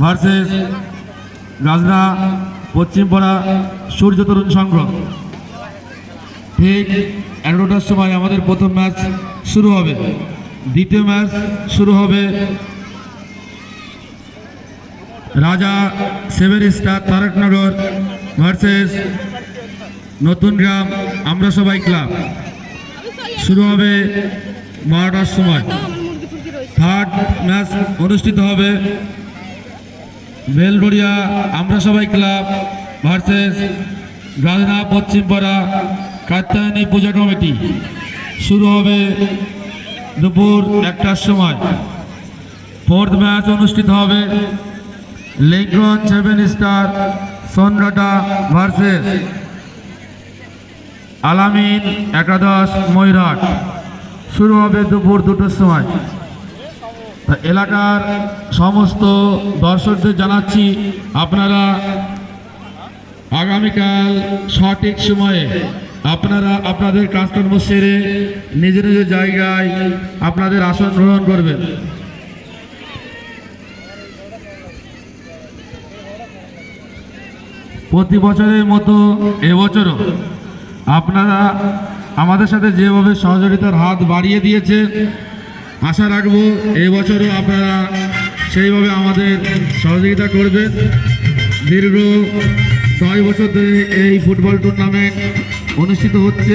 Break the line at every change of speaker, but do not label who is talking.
Versus Gajna পশ্চিমপাড়া সূর্য তরুণ সংঘ। ঠিক এগারোটার সময় আমাদের প্রথম ম্যাচ শুরু হবে। দ্বিতীয় ম্যাচ শুরু হবে রাজা সেভেন স্টার তারকনগর ভার্সেস নতুন গ্রাম আমরা সবাই ক্লাব। শুরু হবে বারোটার সময়। থার্ড ম্যাচ অনুষ্ঠিত হবে বেলগড়িয়া আমরা সবাই club versus Gajna Paschimpara Katyayani Puja committee. শুরু হবে দুপুর একটার সময়। ফোর্থ ম্যাচ অনুষ্ঠিত হবে Lincoln seven star Sonaghata versus. Alamin একাদশ ময়ূরহাট শুরু হবে দুপুর দুটোর সময়। এলাকার সমস্ত দর্শকদের জানাচ্ছি, আপনারা আগামীকাল সঠিক সময়ে আপনারা আপনাদের কাজকর্ম সেরে নিজ নিজ জায়গায় আপনাদের আসন গ্রহণ করবেন। প্রতি বছরের মতো এবছরও আপনারা আমাদের সাথে যেভাবে সহযোগিতার হাত বাড়িয়ে দিয়েছে আশা রাখব এবছরও আপনারা সেইভাবে আমাদের সহযোগিতা করবেন। দীর্ঘ ছয় বছর ধরে এই ফুটবল টুর্নামেন্ট অনুষ্ঠিত হচ্ছে।